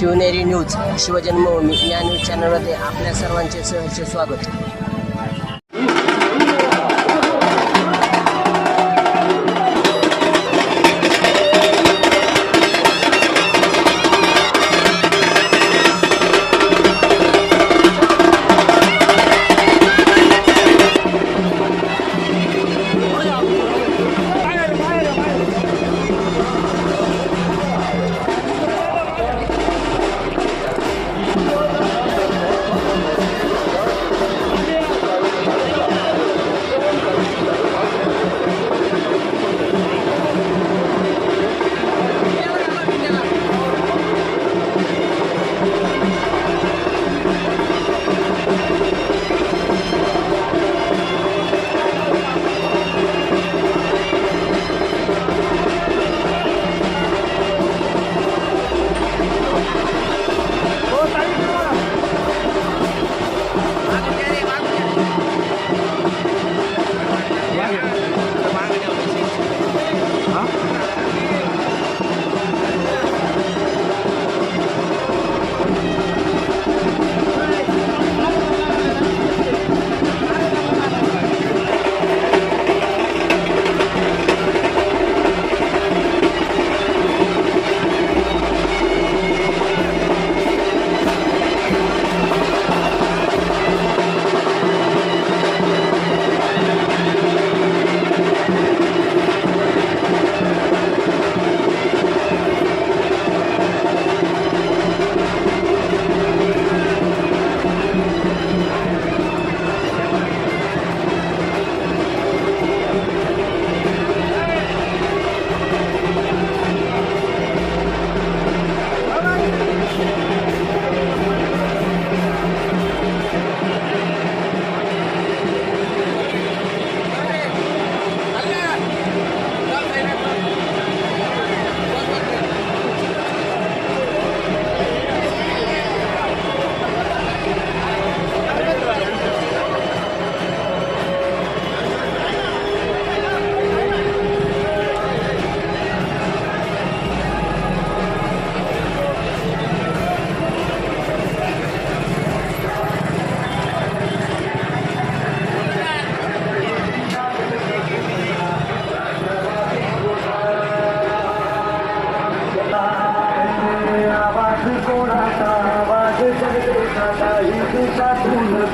Shivneri news शिवजन्मभूमी या news चॅनलमध्ये आपल्या सर्वांचे सहर्ष स्वागत.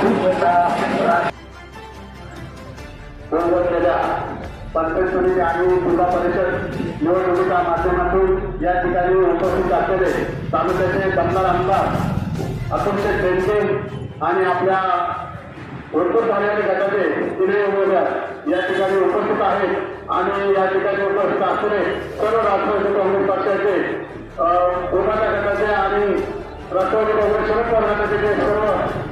दिशातून घुमता केल्या पंचक्षणी आणि जिल्हा परिषद निवडणुकीच्या माध्यमातून या ठिकाणी उपस्थित असलेले तालुक्याचे दमदार आमदार अतुलचे शेळके आणि आपल्या भरपूर झालेल्या गटाचे तिन्ही उमेदवार या ठिकाणी उपस्थित आहेत आणि या ठिकाणी उपस्थित असलेले सर्व राष्ट्रवादी काँग्रेस पक्षाचे कोणाच्या गटाचे आणि राष्ट्रवादी काँग्रेस शरद पवारांचे जे सर्व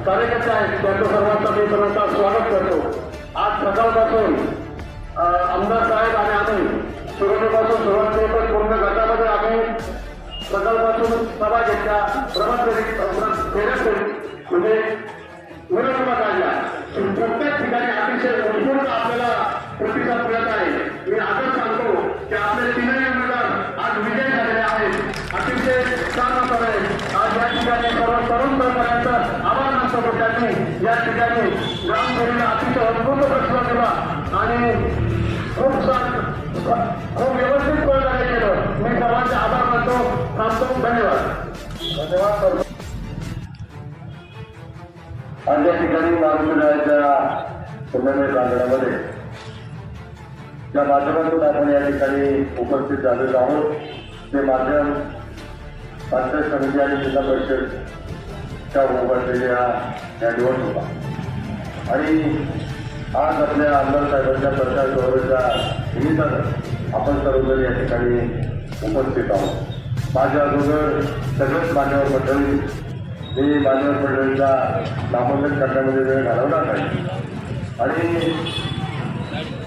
कार्यकर्ते आहेत. त्यांचं सर्वांचा मी सर्वांचा स्वागत करतो. आज सकाळपासून आमदार साहेब आणि आम्ही सुरुवातीपासून सुरुवात केली पण पूर्ण गटामध्ये आम्ही सकाळपासून सभा घेतल्या प्रभात फेरी फेऱ्या फेरी म्हणजे निवडणुका काढल्या प्रत्येक ठिकाणी अतिशय उत्स्फूर्त आपल्याला प्रतिसाद मिळत आहे मी आजच सांगतो की आपले तीनही उमेदवार आज विजय झालेले आहेत अतिशय छान आहे आज या ठिकाणी सर्व तरुण तरुणांचं आभार मानतो त्यांनी या ठिकाणी ग्रामसभेला अतिशय अद्भुत प्रश्न दिला. आणि खूप खूप व्यवस्थित प्रकारे केलं. मी सर्वांचे आभार मानतो. थांबतो धन्यवाद. धन्यवाद. करतो आणि या ठिकाणी महाविद्यालयाच्या संमेलन प्रांगणामध्ये ज्या माध्यमातून आपण या ठिकाणी उपस्थित झालेलो आहोत. ते माध्यम पंचायत समिती आणि जिल्हा परिषद परिषदच्या उभारलेल्या या निवडणुका. आणि आज आपल्या आमदार साहेबांच्या प्रचार दौऱ्याच्या निमित्तानं आपण सर्वजण या ठिकाणी उपस्थित आहोत. माझ्या अगोदर सगळेच मान्यवर मंडळी मी मान्यवर मंडळींचा नामांकन करण्यामध्ये वेळ घालवणार नाही. आणि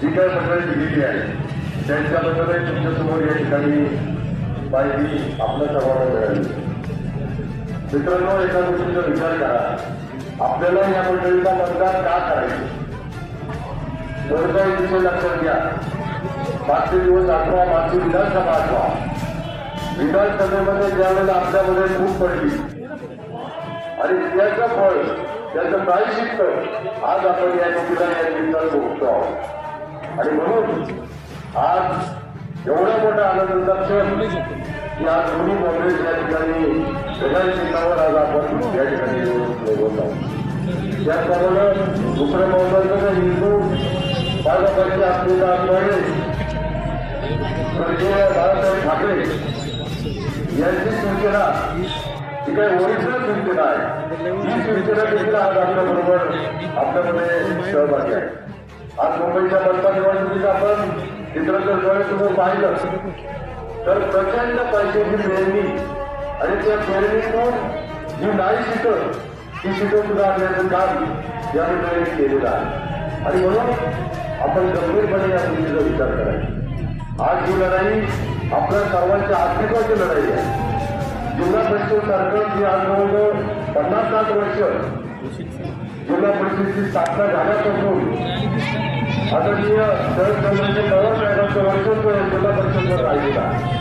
जी काही मंडळी दिलेली आहे त्यांच्याबद्दलही तुमच्यासमोर या ठिकाणी माहिती आपल्या सर्वांना मिळाली. मित्रांनो एका गोष्टीचा विचार करा. आपल्याला या मंडळीचा मतदान का करायचं? दोन काही विषय लक्षात घ्या. मागचे दिवस आठवा मागची विधानसभा आठवा विधानसभेमध्ये ज्यावेळेला आपल्यामध्ये खूप पडली. आणि त्याचं फळ त्याचं प्रायश्चित्त आज आपण या ठिकाणी या निमित्तानं बघतो आहोत. आणि म्हणून आज एवढा मोठा आनंदाचा क्षण या दोन्ही काँग्रेस या ठिकाणी सगळ्या चिन्हावर आज आपण या ठिकाणी निवडून आहोत त्याचप्रमाणे दुसऱ्या पावसाचं हिंदू भाजपाचे असलेला असणारे स्वर्गीय बाळासाहेब ठाकरे यांची सूचना ही काही ओरिजिनल सूचना आहे ही सूचना देखील आज आपल्याबरोबर आपल्यामध्ये सहभागी आहे. आज मुंबईच्या मतदार निवडणुकीत आपण चित्रकर डोळ्यासमोर पाहिलं तर प्रचंड पैशाची पेरणी आणि त्या पेरणीतून जी नाही शिकत ती शिकत सुद्धा काम या ठिकाणी केलेलं आहे. आणि म्हणून आपण गंभीरपणे या गोष्टीचा विचार करायचा. आज ही लढाई आपल्या सर्वांच्या अस्तित्वाची लढाई आहे. जिल्हा परिषद सारखं जी आज जवळजवळ पन्नास साठ वर्ष जिल्हा परिषदेची स्थापना झाल्यापासून आदरणीय शरद चंद्रचे नवं साहेबांचं वर्चस्व हे जिल्हा परिषदवर राहिलेलं आहे.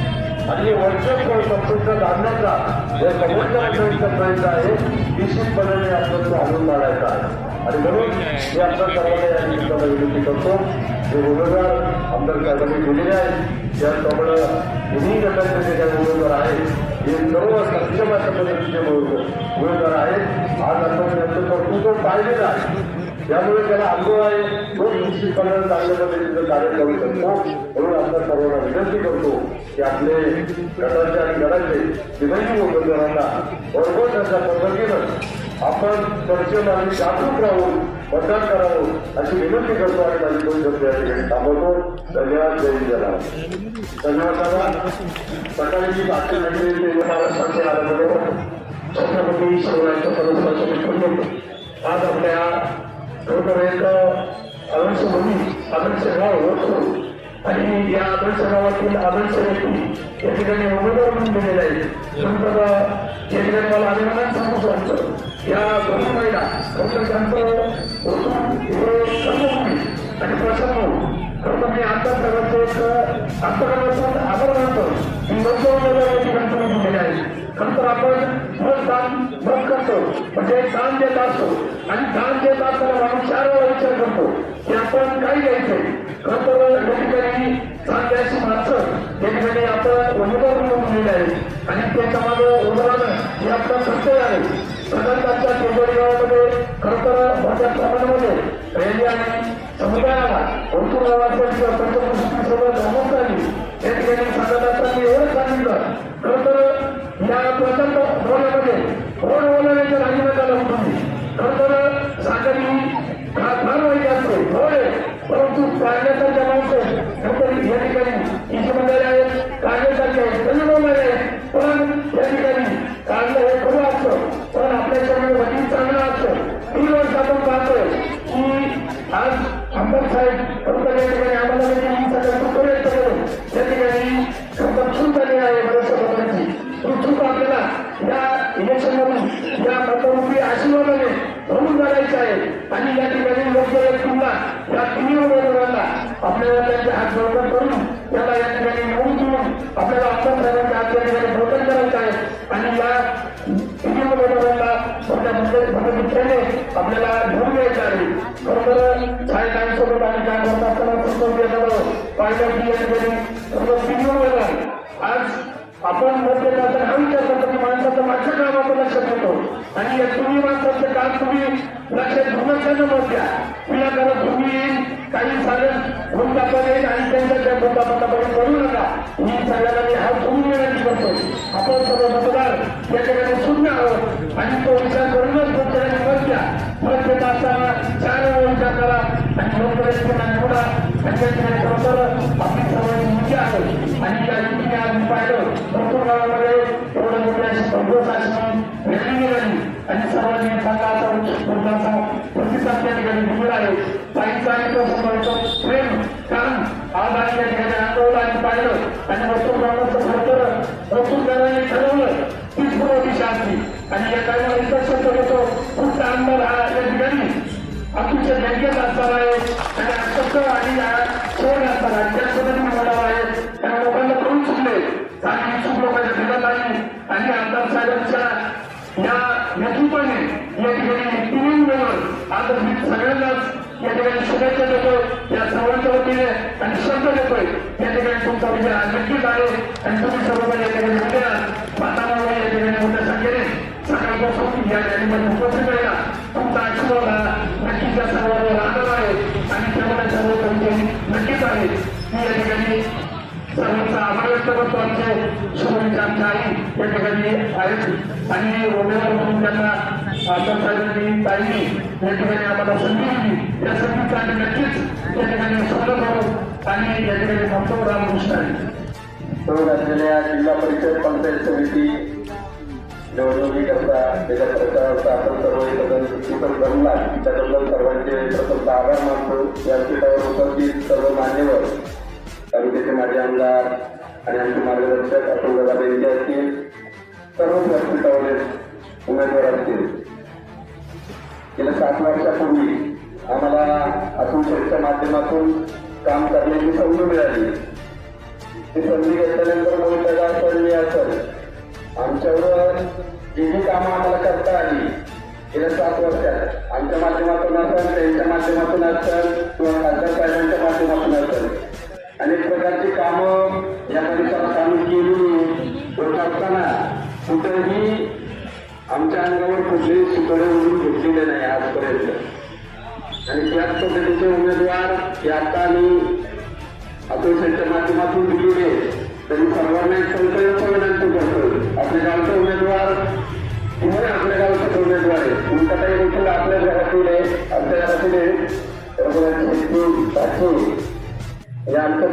आणि हे वर्चस्व संपुष्टात आणण्याचा या समोरच्या मंडळीचा प्रयत्न आहे निश्चितपणे आपण आणून मारायचा आहे. आणि म्हणून मी आपल्या सर्वांना या निमित्तानं विनंती करतो जे उमेदवार आमदार साहेबांनी दिलेले आहेत त्याचप्रमाणे दोन्ही गटाचे जे काही उमेदवार आहेत हे सर्व सक्षम अशा पद्धतीचे उमेदवार आहेत आज आपण त्यांचं कर्तृत्व पाहिलेलं आहे. त्यामुळे त्याला अनुभव आहे. तो निश्चितपणे चांगल्या पद्धतीचं कार्य करू शकतो. म्हणून आपल्या सर्वांना विनंती करतो की आपले गटाचे आणि गटाचे तिघही उमेदवारांना बरोबर त्याच्या पद्धतीनं आपण सक्षम आणि जागरूक राहून मतदान करावं अशी विनंती करतो आणि माझी दोन शब्द या ठिकाणी थांबवतो. धन्यवाद. जय जरा धन्यवाद दादा. सकाळी जी बातमी घडली ते मला महाराष्ट्राचे आल्याबरोबर छत्रपती शिवरायांच्या परस्पराचे आज आपल्या एक आदर्श मुली आदर्श गाव होतो आणि या आदर्श गावातील आदर्श व्यक्ती या ठिकाणी उमेदवार म्हणून दिलेले आहेत नंतर या ठिकाणी मला अभिनंदन सांगू शकतो. या दोन महिला खरं त्यांचं आणि प्रसन्न खरं मी आमच्या सर्वांचं एक अंतर्गत आभार मानतो. की लोक उमेदवार या ठिकाणी तुम्ही दिलेले आहेत. नंतर आपण मत दान मत करतो म्हणजे दान देत असतो. आणि दान देत असताना माणूस चार वेळा विचार करतो की आपण काय द्यायचंय खरंतर या ठिकाणी चांगली अशी माणसं त्या ठिकाणी आपण उमेदवार म्हणून दिलेले आहे. आणि त्याच्यामागे उभं हे आपलं सत्य आहे. प्रधानतांच्या केंद्रीय गावामध्ये खरं मोठ्या प्रमाणामध्ये रेल्वे आणि समुदायाला भरपूर गावाचं आपल्याला त्यांचे हात बरोबर करून त्याला या ठिकाणी नोंद देऊन आपल्याला आमदार साहेबांच्या हात या ठिकाणी बरोबर करायचं आहे. आणि या तिन्ही उमेदवारांना मित्राने आपल्याला घेऊन घ्यायचं आहे. बरोबर छायाकांसोबत आणि काय करत असताना संतोष येतात पाहिलं की या ठिकाणी सर्व आज आपण मत देत हा विचार करतो की माणसाचं माझं लक्षात आणि या तुम्ही माणसाचं काम तुम्ही लक्षात घेऊन मत द्या करत तुम्ही काही साधन भूमकापण येईल आणि त्यांच्या त्या भूमकापणापर्यंत करू नका. मी सगळ्यांना मी हा तुम्ही विनंती करतो आपण सर्व मतदार या ठिकाणी शून्य आहोत. आणि तो विचार करूनच प्रत्येकाने मत द्या. मत देत असताना चार वेळा विचार करा. आणि योग्य पुन्हा निवडा. आणि त्या ठिकाणी खरोखर आपली सर्वांची मुख्य आहे. आणि त्या युतीने आज पाहिलं भरपूर गावामध्ये एवढं मोठे अशी भरपूर अशी रॅली निघाली. आणि सर्वांनी सांगा असा उत्स्फूर्ताचा प्रतिसाद त्या ठिकाणी दिलेला आहे. पाहिजे प्रेम काम आज आम्ही या ठिकाणी आंदोलन आणि पाहिलं आणि वस्तू खरंतर वस्तूदारांनी ठरवलं तीच पुरवठी शांती आणि या कामाला इतर होतो फक्त आमदार हा या ठिकाणी अतिशय बँकेत असणार आहे आणि शब्द आणि सोड असणार आहे त्या पद्धतीने बोलावं आहे कारण लोकांना करून चुकले आणि इच्छुक लोकांच्या दिलं नाही आणि आमदार साहेबांच्या या नेतृत्वाने या ठिकाणी तीन वेळ मी सगळ्यांनाच या ठिकाणी शुभेच्छा देतोय. या सर्वांच्या वतीने आणि शब्द देतोय. या ठिकाणी तुमचा विजय नक्कीच आहे. आणि तुम्ही सर्वजण या ठिकाणी उद्या वातावरण या ठिकाणी मोठ्या संख्येने सकाळपासून या रॅलीमध्ये उपस्थित राहिला. तुमचा आशीर्वाद हा नक्कीच या सर्वांवर राहणार आहे. आणि त्यामुळे सर्व कवितेने नक्कीच आहे. मी या ठिकाणी सर्वांचा आभार व्यक्त करतो. आमचे शुभेच्छा आमच्या आई या ठिकाणी आहेत. आणि उमेदवार म्हणून त्यांना ताईंनी या ठिकाणी आम्हाला संधी दिली. या संधीचा नक्कीच त्या ठिकाणी स्वागत करू आणि या ठिकाणी म्हणतो रामकृष्ण आहे. असलेल्या जिल्हा परिषद पंचायत समिती निवडणुकीकरता त्याच्या प्रचाराचा आपण सर्व एकत्र इथं जमला त्याबद्दल सर्वांचे प्रथमतः आभार मानतो. व्यासपीठावर उपस्थित सर्व मान्यवर तालुक्याचे माजी आमदार आणि आमचे मार्गदर्शक अतुल दादा यांचे असतील. सर्वच व्यासपीठावर उमेदवार असतील. गेल्या सात वर्षापूर्वी आम्हाला अतुल माध्यमातून काम करण्याची संधी मिळाली. ती संधी घेतल्यानंतर मग त्याला असेल मी असेल आमच्यावर जी जी कामं आम्हाला करता आली गेल्या सात वर्षात. आमच्या माध्यमातून असेल त्यांच्या माध्यमातून असेल किंवा खासदार साहेबांच्या माध्यमातून असेल. अनेक प्रकारची कामं या परिसरात आम्ही केली होत असताना कुठेही आमच्या अंगावर कुठलेही सुकडे उडून घेतलेले नाही आजपर्यंत. आणि त्याच पद्धतीचे उमेदवार हे आता मी अतोशांच्या माध्यमातून दिलेले तरी सर्वांना एक संकल्प विनंती करतो. आपल्या गावचा उमेदवार तुम्ही आपल्या गावचा उमेदवार आहे तुमचा काही देखील आपल्या घरातील आहे आपल्या घरातील आहे. तर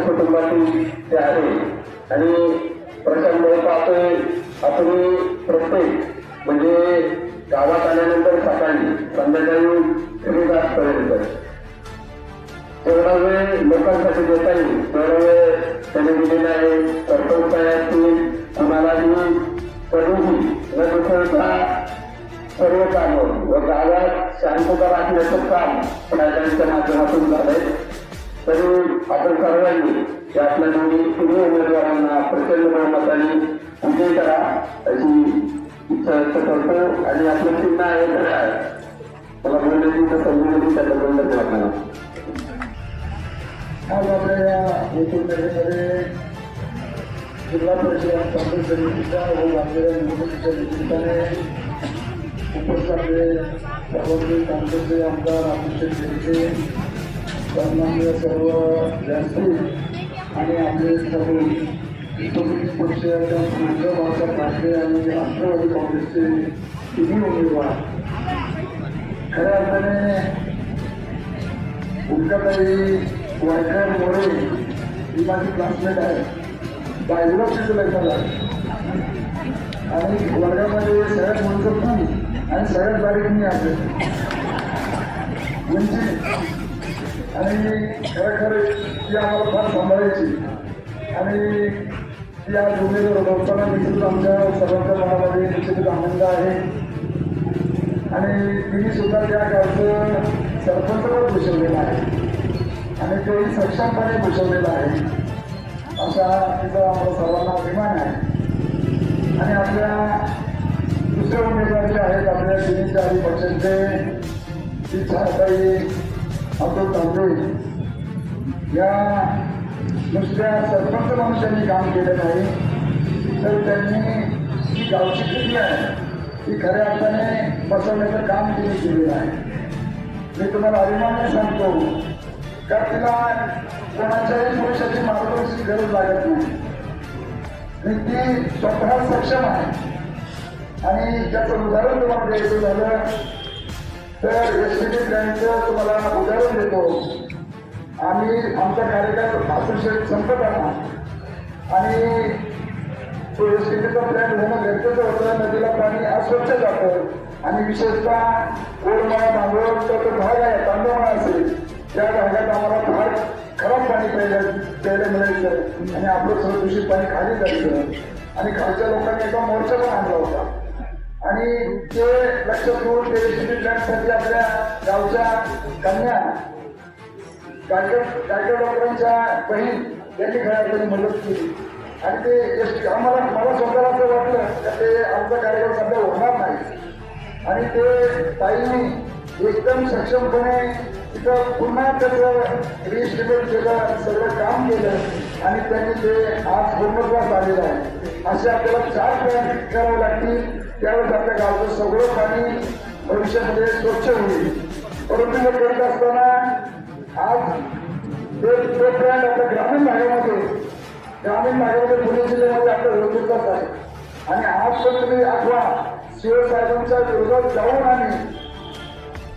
कुटुंबातील ते आहे. आणि प्रशांत पाहतोय आपण प्रत्येक म्हणजे गावात आल्यानंतर सकाळी संध्याकाळी घरी जातपर्यंत. तेवढा वेळ लोकांसाठी देता येईल. तेवढा वेळ त्याने दिलेला आहे. सरपंच असतील कुणालाही कधीही न दुसरता सर्व काम व गावात शांतता राखण्याचं काम प्रशासनाच्या माध्यमातून झालंय. तरी आपण सर्वांनी यातल्या दोन्ही तिन्ही उमेदवारांना प्रचंड बहुमताने विजय करा अशी करतो आणि आपलं चिन्ह आहे घड्याळ मला बोलण्याची तर संधी दिली त्याच्याबद्दल आज आपल्या या एकूणमध्ये जिल्हा परिषद काँग्रेस समितीच्या व निवडणुकीच्या निमित्ताने उपस्थित आपले काँग्रेसचे आमदार अभिषेक सर्व व्यासपीठ आणि आपले सर्व रिपब्लिक पक्षाच्या उद्धव बाळासाहेब ठाकरे आणि राष्ट्रवादी काँग्रेसचे तिन्ही उमेदवार. खऱ्या अर्थाने उल्काताई वायकर मोरे ही माझी क्लासमेट आहे. बायबुला शिकलेला आणि वर्गामध्ये सगळ्यात मोठं तू आणि सगळ्यात बारीक मी आहे. म्हणजे आणि खरं ती आम्हाला फार सांभाळायची. आणि या भूमीवर उमेदवार निश्चित आमच्या सर्वांच्या मनामध्ये निश्चित आनंद आहे. आणि तिने सुद्धा त्या गावचं सरपंचपद भूषवलेलं आहे. आणि तेही सक्षमपणे भूषवलेलं आहे. असा तिचा आमचा सर्वांना अभिमान आहे. आणि आपल्या दुसरे उमेदवार जे आहेत आपल्या तिन्ही आधी पक्षांचे ती छाताई अतुल तांबे या दुसऱ्या सरपंच म्हणून त्यांनी काम केलं नाही तर त्यांनी जी गावची किती आहे ती खऱ्या अर्थाने बसवण्याचं काम तिने केलेलं आहे. मी तुम्हाला अभिमानाने सांगतो का तिला कोणाच्याही पुरुषाची मार्गदर्शनाची गरज लागत नाही. आणि ती स्वतः सक्षम आहे. आणि त्याचं उदाहरण तुम्हाला द्यायचं झालं तर एस टी बँकचं तुम्हाला उदाहरण देतो. आम्ही आमचा कार्यकाळ भाषण संपत आला. आणि तो शेतीचा प्लॅन होणं गरजेचं होतं. नदीला पाणी अस्वच्छ जातं. आणि विशेषतः कोरमाळा भांडवलचा तो भाग आहे तांदूळमाळा असेल. त्या भागात आम्हाला फार खराब पाणी प्यायला प्यायला मिळायचं. आणि आपलं सगळं दूषित पाणी खाली जायचं. आणि खालच्या लोकांनी एका मोर्चा पण आणला होता. आणि ते लक्ष ठेवून ते एस प्लॅनसाठी आपल्या गावच्या कन्या काय काय डॉक्टरांच्या बहीण त्यांनी खेळाडूंनी मदत केली. आणि ते यश आम्हाला मला स्वतःला असं वाटलं का ते आमचा कार्यक्रम सध्या होणार नाही. आणि ते ताईंनी एकदम सक्षमपणे तिथं पुन्हा त्याचं रिस्टिमेट केलं सगळं काम केलं आणि त्यांनी ते आज पूर्णत्वास आलेलं आहे. असे आपल्याला चार प्रयत्न करावे लागतील. त्यावेळेस आपल्या गावचं सगळं पाणी भविष्यामध्ये स्वच्छ होईल. परंतु हे करत असताना आज ते प्लॅन आपल्या ग्रामीण भागामध्ये ग्रामीण भागामध्ये पुणे जिल्ह्यामध्ये आपल्या होतच आहे आणि आज पण तुम्ही आठवा शिवसाहेबांच्या विरोधात जाऊन आम्ही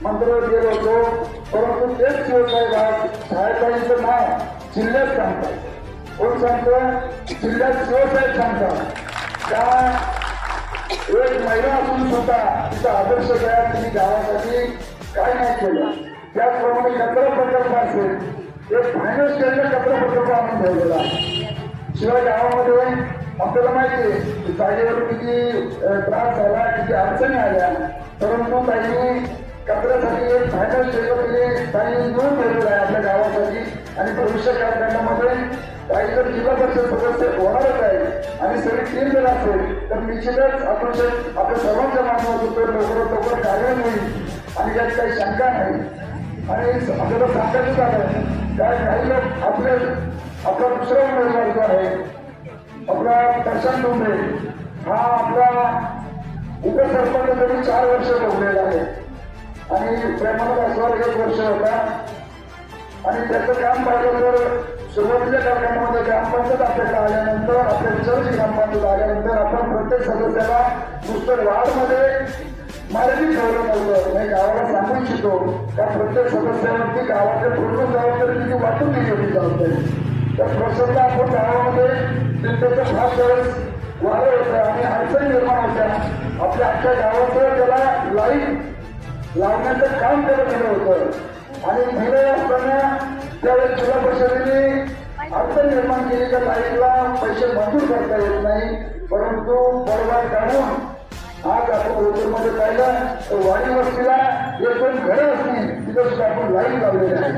मंत्रालयात गेलो होतो परंतु तेच शिवसाहेब आज साहेबांचं नाव जिल्ह्यात सांगतात कोण सांगतं जिल्ह्यात शिवसाहेब सांगतात त्या एक महिला असून सुद्धा तिचा आदर्श द्या तिने गावासाठी काय नाही केलं. त्याचप्रमाणे कचरा प्रकल्प असेल एक फायनान्स केलेला कचरा प्रकल्प आणून ठेवलेला शिवाय गावामध्ये आपल्याला माहिती आहे जागेवर किती त्रास झाला किती अडचणी आल्या परंतु त्यांनी कचऱ्यासाठी एक फायनल केलं त्यांनी नोंद ठेवलेला आहे आपल्या गावासाठी. आणि भविष्य काळखंडामध्ये काही जर जिल्हा परिषद सदस्य होणारच आहे आणि सगळी टीम जर असेल तर निश्चितच आपण आपल्या सर्वांच्या माध्यमातून लवकरात लवकर कार्यान्वित होईल. आणि यात काही शंका नाही. आणि आपल्याला सांगायचं झालं काय काही आपले आपला दुसरा उमेदवार जो आहे आपला प्रशांत डोंबरे हा आपला उपसरपंच तरी चार वर्ष ठेवलेला आहे. आणि प्रेमानंद अस्वाल एक वर्ष होता. आणि त्याचं काम पाहिलं तर सुरुवातीच्या कार्यक्रमामध्ये ग्रामपंचायत आपल्याला आल्यानंतर आपल्या विचाराची ग्रामपंचायत आल्यानंतर आपण प्रत्येक सदस्याला नुसतं वार्डमध्ये मर्यादित ठेवलं नव्हतं मी गावाला सांगू इच्छितो त्या प्रत्येक सदस्यावरती गावाच्या पूर्ण जबाबदारी तिथे वाटून दिली होती जबाबदारी. त्या प्रसंग आपण गावामध्ये त्याचं फार वेळेस वारं होतं आणि अडचणी निर्माण होत्या. आपल्या अख्ख्या गावाचं त्याला लाइट लावण्याचं काम त्याला केलं होतं. आणि दिलं असताना त्यावेळेस जिल्हा परिषदेने अडचण निर्माण केली. त्या लाईटला पैसे मंजूर करता येत नाही. परंतु बरोबर काढून आज आपण होटेलमध्ये पाहिलं तर वाडी वस्तीला एक दोन घरं असतील तिथं सुद्धा आपण लाईन लावलेली आहे.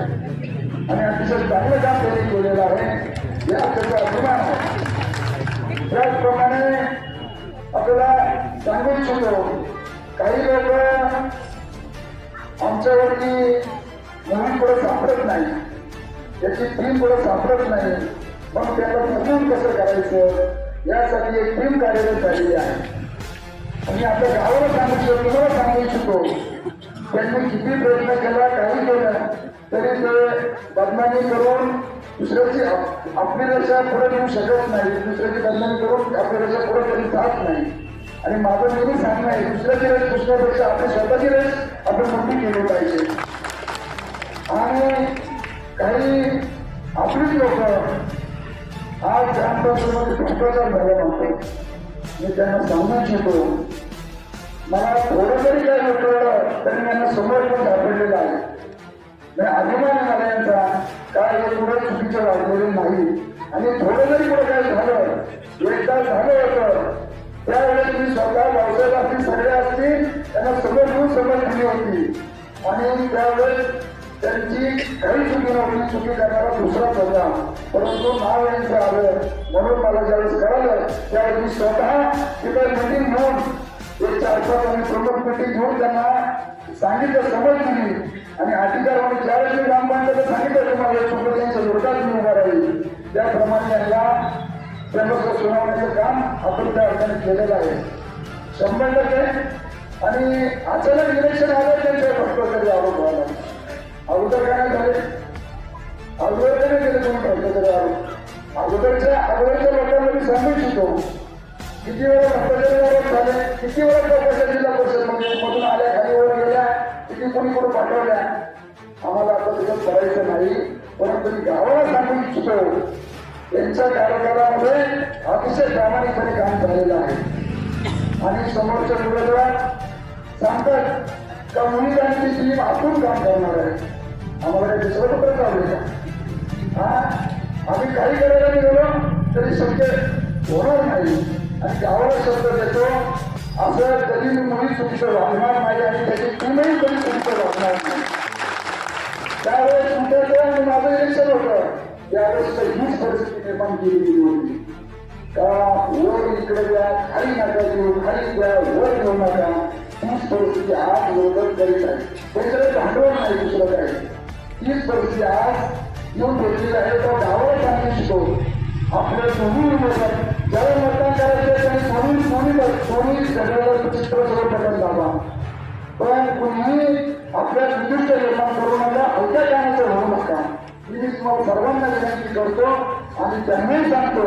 आणि अतिशय चांगलं काम त्यांनी केलेलं आहे. या त्याचा अभिमान आहे. त्याचप्रमाणे आपल्याला सांगू इच्छितो काही लोक आमच्यावरती नवीन पुढे सापडत नाही. त्याची टीम पुढे सापडत नाही. मग त्याला समजून कसं करायचं? यासाठी एक टीम कार्यरत झालेली आहे. आणि आपल्या गावाला सांगितलं तुम्हाला सांगू इच्छितो. त्यांनी किती प्रयत्न केला काही केलं तरी ते बदनामी करून दुसऱ्याची आप- आपली रेषा पुढे नेऊ शकत नाही. दुसऱ्याची बदनामी करून आपली रेषा पुढे कधी जात नाही. आणि माझं नेहमी सांगणं आहे दुसऱ्याची रेस दुसऱ्यापेक्षा आपली स्वतःची रेस आपण मोठी केली पाहिजे. आणि काही आपलीच लोक आज ग्रामपंचायतीमध्ये भ्रष्टाचार झाला म्हणतो मी त्यांना सांगू इच्छितो मला थोडं जरी काय होतं तरी त्यांना समोर पण सापडलेलं आहे. मी अभिमान झाला यांचा काय हे पुढे चुकीचं वागलेलं नाही. आणि थोडं जरी पुढे काय झालं एकदा झालं होतं. त्यावेळेस मी स्वतः व्यवसाय असतील सगळे असतील त्यांना समोर घेऊन समज दिली होती. आणि त्यावेळेस त्यांची काही चुकी नव्हती चुकी करणारा दुसराच होता परंतु महावेळीचं आलं म्हणून मला ज्यावेळेस कळालं त्यावेळेस मी स्वतः तिथे मिटिंग घेऊन एक चार पाच आणि प्रमुख मिटिंग घेऊन त्यांना सांगितलं समज दिली आणि अधिकार म्हणजे ज्यावेळेस मी ग्रामपंचायत सांगितलं तुम्हाला चुकलं त्यांच्या विरोधात मी उभा राहील. त्याप्रमाणे यांना प्रमुख सुनावण्याचं काम आपण त्या अर्थाने केलेलं आहे. शंभर टक्के. आणि अचानक इलेक्शन आलं त्यांच्या भ्रष्टाचारी आरोप व्हायला अगोदर काय झाले अगोदर काय केलं कोण तुम्ही भ्रष्टाचारी अगोदरच्या अगोदरच्या लोकांना मी सांगू इच्छितो किती वेळा भ्रष्टाचारी झाले किती वेळा चौकशा जिल्हा परिषदमध्ये मधून आल्या खाली वर गेल्या किती कोणी कोणी पाठवल्या? आम्हाला आता त्याच्यात करायचं नाही परंतु मी गावाला सांगू इच्छितो. यांच्या कार्यकाळामध्ये अतिशय प्रामाणिकपणे काम झालेलं आहे. आणि समोरच्या उमेदवार सांगतात का मुली आणि टीम आतून काम करणार आहे. आम्हाला दुसरं कुठं चालू का हा? आम्ही काही करायला गेलो तरी शक्य होणार नाही. आणि गावाला शब्द देतो असं कधी मुली तुमचं वागणार नाही आणि त्याची टीमही कधी तुमचं वागणार नाही. त्यावेळेस तुमच्याचं आणि माझं इलेक्शन होतं. त्यावेळेस हीच परिस्थिती निर्माण केली गेली होती. का वर इकडे द्या खाली नका देऊ खाली द्या वर घेऊ नका. हीच परिस्थिती आज विरोधक करीत आहे. त्याच्याकडे भांडवल नाही दुसरं काय तीच परिस्थिती आज येऊन भेटलेली आहे तर गावात आम्ही शिकवतो. आपल्या दोन्ही उमेदवार ज्याला मतदान करायचं त्यांनी कोणी कोणी कोणी सगळ्याला चित्र सगळं पटत दाबा पण कुणीही आपल्या विशिष्ट निर्माण करू नका हलक्या कामाचं होऊ नका. मी तुम्हाला सर्वांना विनंती करतो आणि त्यांनाही सांगतो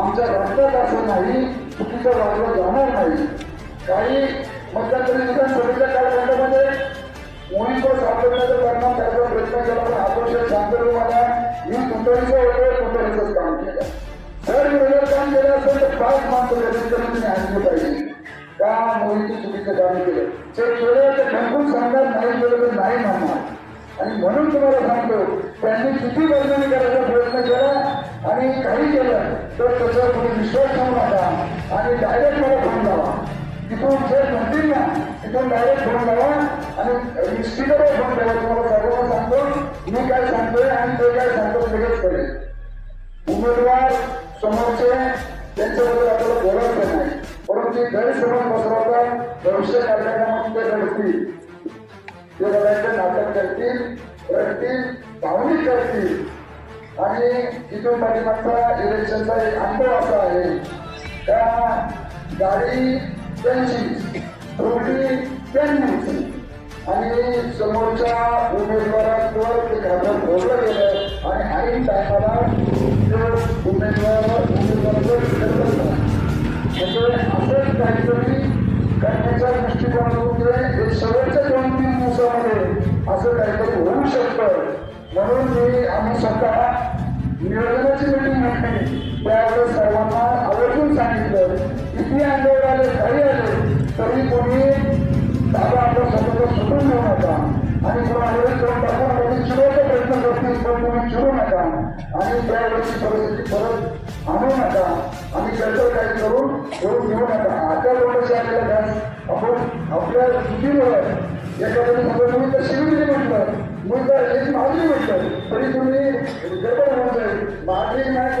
आमच्या रस्त्यात असं नाही चुकीचं वागलं जाणार नाही. काही मध्यंतरी विधानसभेच्या कालखंडामध्ये मोहितवर सापडण्याचा परिणाम त्याचा प्रयत्न केला पण आकर्षक सांगतो तुम्हाला मी तुटडीचं होतं तुटडीचंच काम केलं जर वेगळं काम केलं असेल तर पाच माणसं कधी तरी तुम्ही आणली पाहिजे. का मोहिती चुकीचं काम केलं. ते केलं तर ठणकून सांगणार नाही केलं तर नाही म्हणणार. आणि म्हणून तुम्हाला सांगतो त्यांनी किती वर्णन करायचा प्रयत्न केला आणि काही केलं तर त्याच्यावर तुम्ही विश्वास ठेवू नका. आणि डायरेक्ट मला फोन लावा. तिथून थेट तिथून डायरेक्ट फोन लावा आणि स्पीकरवर फोन ठेवा तुम्हाला सर्वांना सांगतो मी काय सांगतोय आणि ते काय सांगतो लगेच करेल उमेदवार समोरचे त्यांच्याबद्दल आपल्याला बोलायचं नाही. परंतु गैरसमज पसरवतात भविष्य कार्यक्रमात ते घडतील ते बघायचं नाटक करतील रडतील भावनिक करतील. आणि तिथून पाठीमागचा इलेक्शनचा एक अनुभव असा आहे. त्या गाडी त्यांची रोगी त्यांनी आणि समोरच्या उमेदवारांवर ते खातं बोललं गेलं. आणि ऐन टायमाला उमेदवार उमेदवार म्हणजे असंच काहीतरी करण्याच्या दृष्टिकोनातून एक शेवटच्या दोन तीन दिवसामध्ये असं काहीतरी होऊ शकतं. म्हणून मी आम्ही स्वतः नियोजनाची मिटिंग घेतली त्यावेळेस सर्वांना आवर्जून सांगितलं. किती आंदोलन आले काही आले. तरी कोणी दादा आपल्या स्वतःला सुटून घेऊ नका. आणि जेव्हा कोणाकडे करून टाकून कोणी चिरवचा प्रयत्न करतील पण तुम्ही चिरू नका. आणि त्यावेळेची परिस्थिती परत आणू नका. आणि त्याचं काही करून करून घेऊ नका. आता लोकांशी आपल्याला काय आपण आपल्या चुकीमुळे एखाद्या समजा तुम्ही तर शिवगिरी म्हटलं. मग जर एक माझी म्हटलं. तरी तुम्ही गडबड म्हणतोय जाईल. माझी नाही